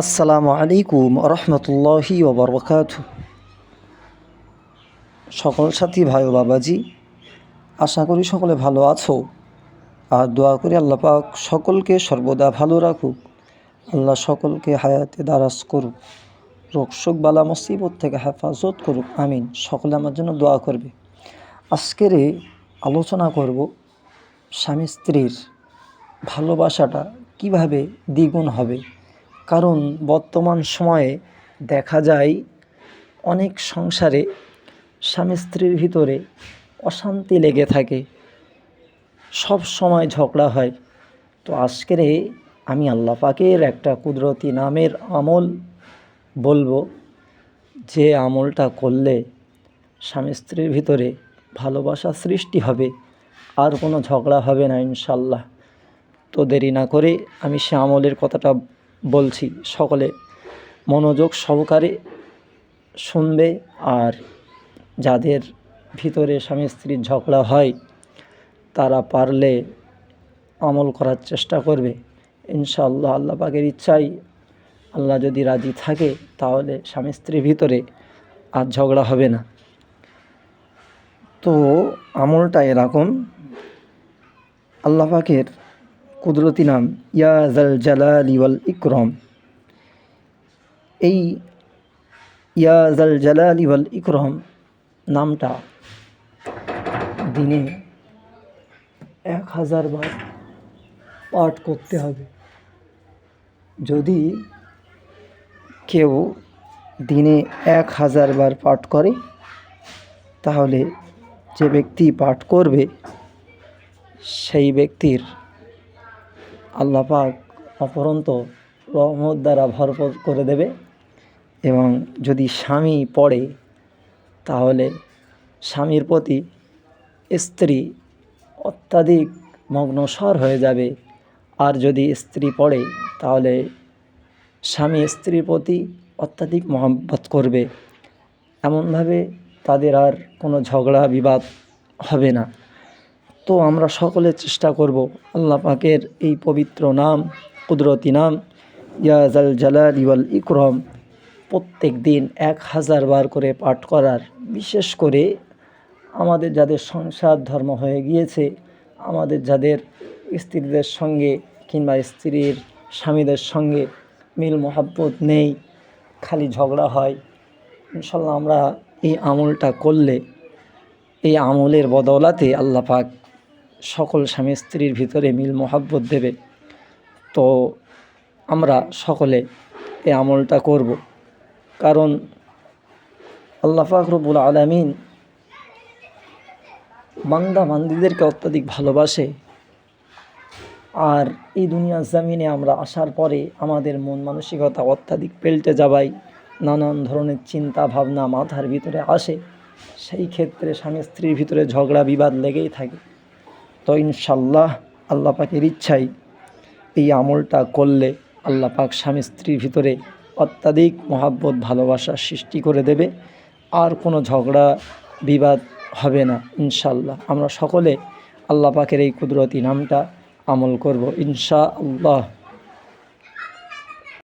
আসসালামু আলাইকুম রহমতুল্লাহি ওবরকাত সকল সাথী, ভাই ও বাবাজি, আশা করি সকলে ভালো আছো। আর দোয়া করি আল্লাহ পাক সকলকে সর্বদা ভালো রাখুক। আল্লাহ সকলকে হায়াতে দারাজ করুক। রোগ, শোক, বালা, মুসিবত থেকে হেফাজত করুক। আমিন। সকলে আমার জন্য দোয়া করবে। আজকের আলোচনা করব স্বামী স্ত্রীর ভালোবাসাটা কীভাবে দ্বিগুণ হবে কারণ বর্তমান সময়ে দেখা যায় অনেক সংসারে স্বামী স্ত্রীর ভিতরে অশান্তি লেগে থাকে। সব সময় ঝগড়া হয়। তো আজকের আমি আল্লাহ পাকের একটা কুদরতি নামের আমল বলব যে আমলটা করলে স্বামী স্ত্রীর ভিতরে ভালোবাসা সৃষ্টি হবে, আর কোনো ঝগড়া হবে না ইনশাল্লাহ তো দেরি না করে আমি সে আমলের কথাটা বলছি, সকলে মনোযোগ সহকারে শুনবে আর যাদের ভিতরে স্বামী স্ত্রীর ঝগড়া হয়, তারা পারলে আমল করার চেষ্টা করবে। ইনশাআল্লাহ আল্লাহ পাকের ইচ্ছাই আল্লাহ যদি রাজি থাকে, তাহলে স্বামী স্ত্রীর ভিতরে আর ঝগড়া হবে না। তো আমলটা এরকম, আল্লাহ পাকের কুদরতি নাম, ইয়া জাল জালালি ওয়াল ইকরম। এই ইয়া জাল জালালি ওয়াল ইকরম নামটা দিনে এক হাজার বার পাঠ করতে হবে। যদি কেউ দিনে এক হাজার বার পাঠ করে, তাহলে যে ব্যক্তি পাঠ করবে, সেই ব্যক্তির আল্লাহ পাক অপরন্ত রহমত দ্বারা ভরপুর করে দেবে এবং যদি স্বামী পড়ে, তাহলে স্বামীর প্রতি স্ত্রী অত্যাধিক মগ্নস্বর হয়ে যাবে। আর যদি স্ত্রী পড়ে, তাহলে স্বামী স্ত্রীর প্রতি অত্যাধিক মহব্বত করবে। এমনভাবে তাদের আর কোনো ঝগড়া বিবাদ হবে না। তো আমরা সকলে চেষ্টা করব আল্লাহ পাকের এই পবিত্র নাম, কুদরতি নাম ইয়াজাল জালাল ইওয়াল ইকরম, প্রত্যেক দিন এক হাজার বার করে পাঠ করার। বিশেষ করে আমাদের যাদের সংসার ধর্ম হয়ে গিয়েছে, আমাদের যাদের স্ত্রীদের সঙ্গে কিংবা স্ত্রীর স্বামীদের সঙ্গে মিল মহাব্বত নেই, খালি ঝগড়া হয়, ইনশাল্লাহ আমরা এই আমলটা করলে, এই আমলের বদলাতে আল্লাহ পাক সকল স্বামী স্ত্রীর ভিতরে মিল মহাব্বত দেবে। তো আমরা সকলে এই আমলটা করব। কারণ আল্লাহ ফাকরবুল আলমিন বান্দা বান্দিদেরকে অত্যাধিক ভালোবাসে। আর এই দুনিয়ার জামিনে আমরা আসার পরে আমাদের মন মানসিকতা অত্যাধিক পেল্টে যাবাই, নানান ধরনের চিন্তা ভাবনা মাথার ভিতরে আসে। সেই ক্ষেত্রে স্বামী স্ত্রীর ভিতরে ঝগড়া বিবাদ লেগেই থাকে। তো ইনশাল্লাহ আল্লাহ পাকের ইচ্ছাই এই আমলটা করলে আল্লাহ পাক স্বামী স্ত্রীর ভিতরে অত্যাধিক মহাব্বত, ভালোবাসা সৃষ্টি করে দেবে। আর কোনো ঝগড়া, বিবাদ হবে না ইনশাল্লাহ। আমরা সকলে আল্লাহ পাকের এই কুদরতি নামটা আমল করব ইনশা আল্লাহ